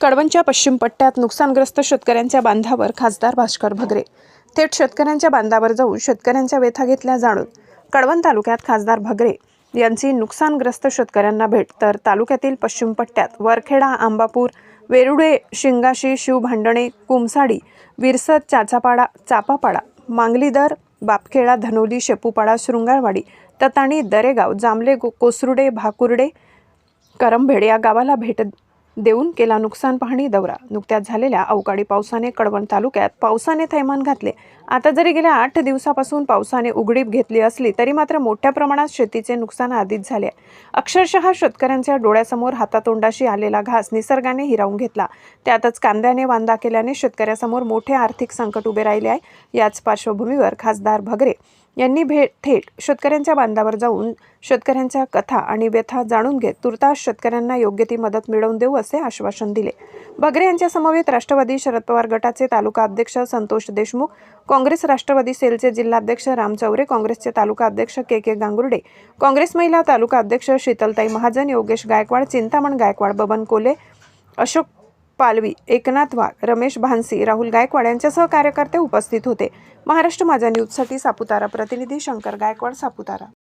कडवणच्या पश्चिम पट्ट्यात नुकसानग्रस्त शेतकऱ्यांच्या बांधावर खासदार भास्कर भगरे. थेट शेतकऱ्यांच्या बांधावर जाऊन शेतकऱ्यांच्या व्यथा घेतल्या जाणून कडवण तालुक्यात खासदार भगरे यांची नुकसानग्रस्त शेतकऱ्यांना भेट. तर तालुक्यातील पश्चिम पट्ट्यात वरखेडा आंबापूर वेरुडे शिंगाशी शिवभांडणे कुमसाडी विरसत चाचापाडा चापापाडा मांगलीदर बापखेडा धनोली शेपूपाडा शृंगारवाडी तताणी दरेगाव जांभले गो- कोसरुडे भाकुर्डे करंभेडे या गावाला भेट देऊन केला नुकसान पाहणी दौरा. नुकत्याच झालेल्या अवकाळी पावसाने कळवण तालुक्यात पावसाने थैमान घातले. आता जरी गेल्या आठ दिवसापासून पावसाने उघडीप घेतली असली तरी मात्र मोठ्या प्रमाणात शेतीचे नुकसान आधीच झाले आहे. अक्षरशः शेतकऱ्यांच्या डोळ्यासमोर हातातोंडाशी आलेला घास निसर्गाने हिरावून घेतला. त्यातच कांद्याने वांदा केल्याने शेतकऱ्यासमोर मोठे आर्थिक संकट उभे राहिले आहे. याच पार्श्वभूमीवर खासदार भगरे यांनी भेट थेट शेतकऱ्यांच्या बांधावर जाऊन शेतकऱ्यांच्या कथा आणि व्यथा जाणून घेत तुर्तास शेतकऱ्यांना योग्य ती मदत मिळवून देऊ असे आश्वासन दिले. बगरे यांच्या समवेत राष्ट्रवादी शरद पवार गटाचे तालुका अध्यक्ष संतोष देशमुख काँग्रेस राष्ट्रवादी सेलचे जिल्हाध्यक्ष राम चौरे काँग्रेसचे तालुका अध्यक्ष के के गांगुर्डे काँग्रेस महिला तालुका अध्यक्ष शीतलताई महाजन योगेश गायकवाड चिंतामण गायकवाड बबन कोले अशोक पालवी एकनाथ वाघ रमेश भानसी राहुल गायकवाड यांच्यासह कार्यकर्ते उपस्थित होते. महाराष्ट्र माझा न्यूजसाठी सापुतारा. प्रतिनिधी शंकर गायकवाड सापुतारा.